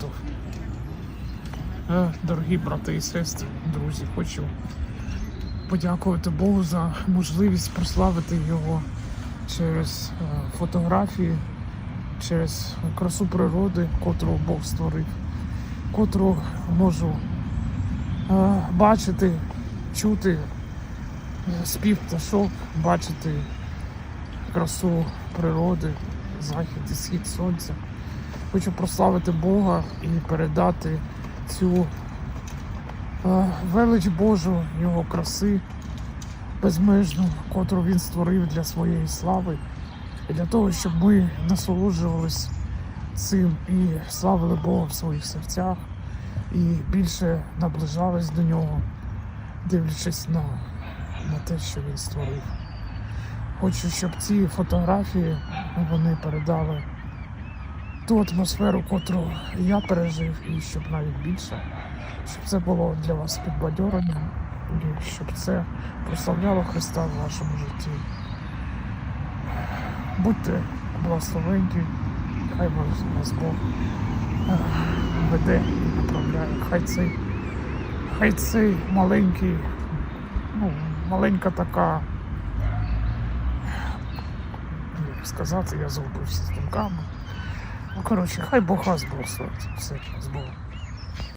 свято. Е, Дорогі брати і сестри, друзі, хочу подякувати Богу за можливість прославити його через е, фотографії, через красу природи, котру Бог створив, котру можу е, бачити, чути спів пташок, бачити красу природи, захід і схід сонця. Хочу прославити Бога і передати цю е, велич Божу, Його краси безмежну, котру він створив для своєї слави, і для того, щоб ми насолоджувались цим і славили Бога в своїх серцях, і більше наближались до нього, дивлячись на, на те, що він створив. Хочу, щоб ці фотографії вони передали ту атмосферу, котру я пережив, і щоб навіть більше, щоб це було для вас підбадьоренням, і щоб це прославляло Христа в вашому житті. Будьте благословенні, хай вас, Бог е, веде і направляє. Хай цей, хай цей маленький, ну, маленька така, сказати, я загубився з думками. Ну, коротше, хай Бог вас благословить. Все, з Богом.